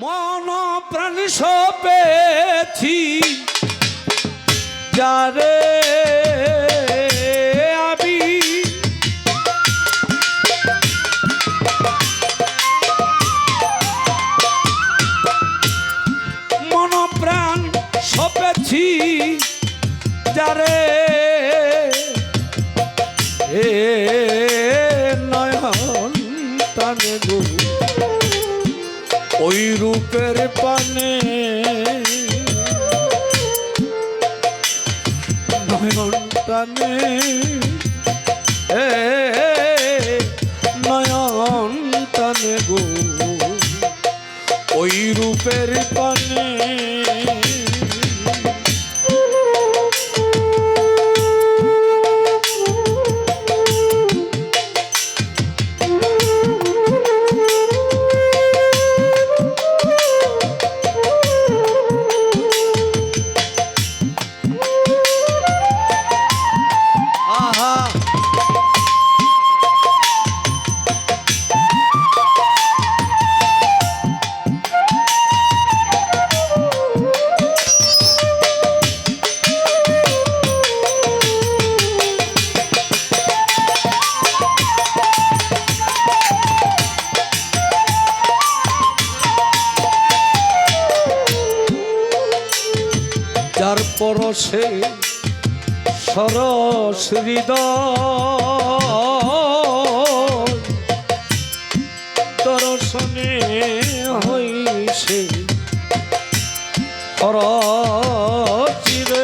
মন প্রাণ সপেছি যারে আমি মন প্রাণ সপেছি যারে এ নয়ন টানে গো। ওই রূপের পানে। টানে। এ নয়ন টানে গো। ওই রূপের পানে। পরশে সরস হৃদয়। দর্শনে হইছে চিরে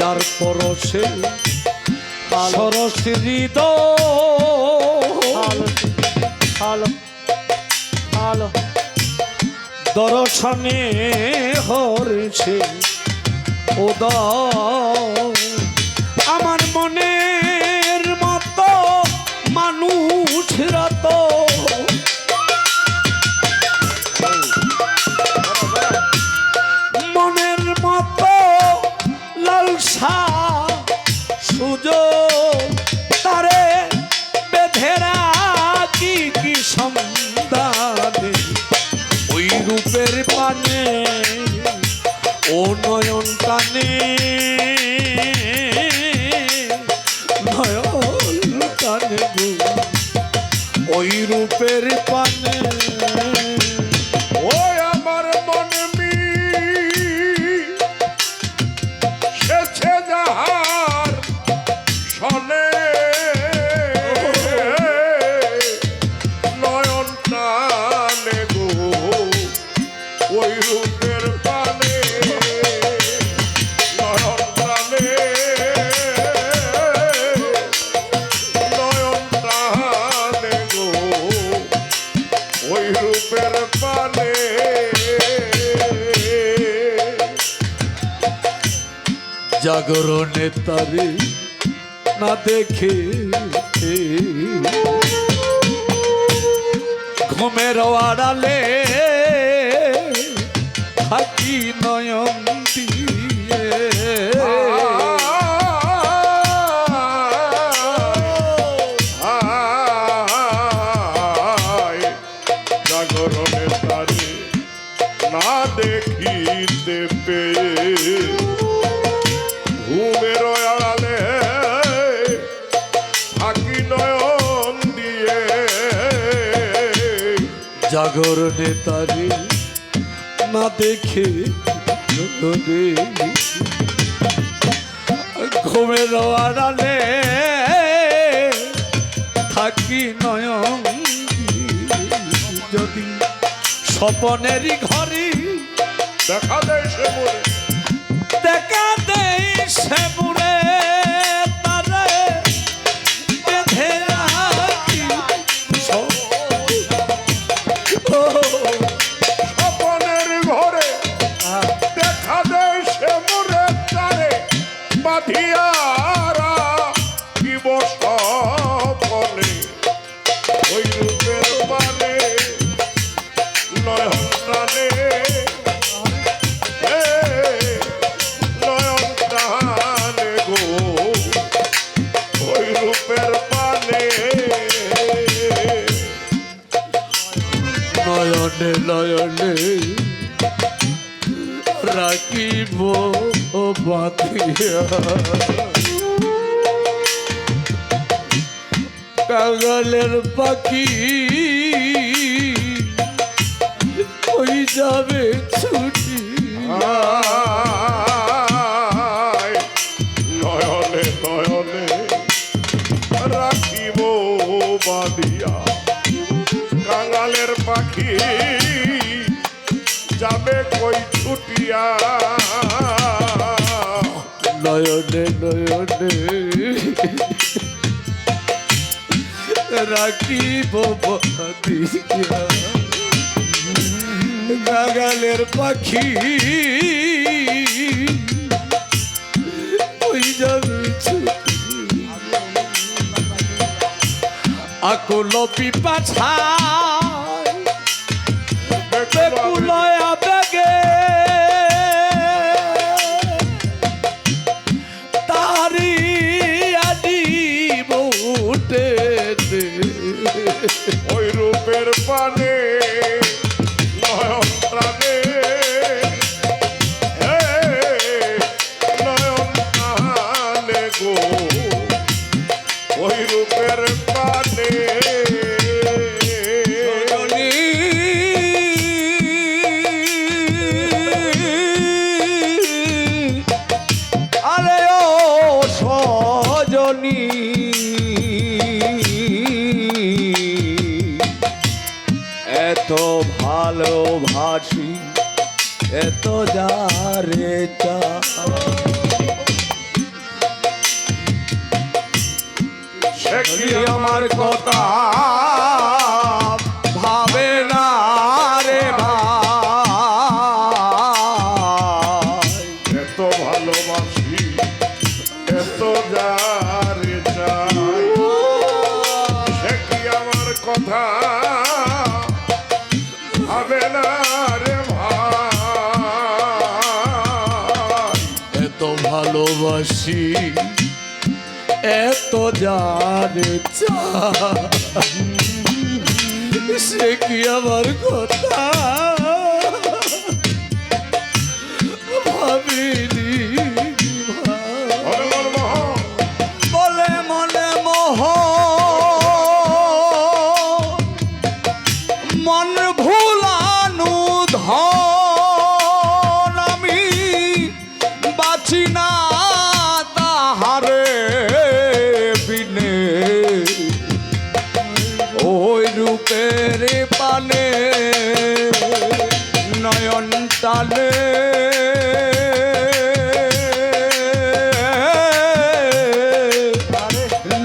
যার পরশে সরস হৃদয়। ভালো। দর্শনে হরছে উদয়। আমার মনের মতো মানুষরা তো রূপের পানে ও নয়ন টানে। নয়ন টানে ওই রূপের পানে। জাগরণে তারে না দেখে ঘুমের আড়ালে থাকি নয়ন দিয়ে। জাগরণে তারে না দেখিতে পেয়ে। ঘুমের আড়ালে থাকি নয়ন দিয়ে। জাগরণে তারে না দেখে ঘুমের আড়ালে থাকি নয়ন যদি স্বপনেরই ঘরে দেখা দেয় সে মনে। দেখা দেই সে মুড়ে রাখিব বাঁধিয়া কাঙালের পাখি ওই যাবে ছুটি। নয়নে নয়নে রাখিব বাঁধিয়া। কাঙালের পাখি যাবে কই ছুটিয়া নয়নে নয়নে। রাখিব কাঙালের পাখি। আকুল পিপাছা। ভালোবাসি এত যারে আমার কথা? ভালোবাসি। এত জানে চা। সে কি আমার কথা? রূপের পানে নয়ন টানে।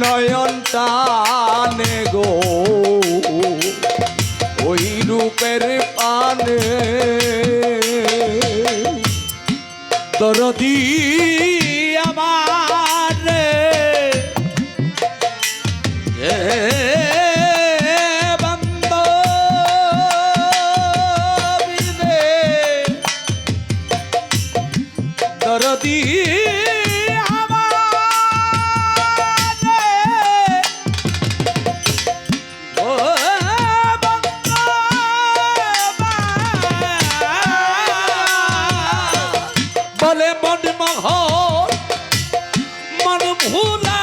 নয়ন টানে গো ওই রূপের পানে। দরদি আমার দরদি বলে মন মহ মন ভুলা।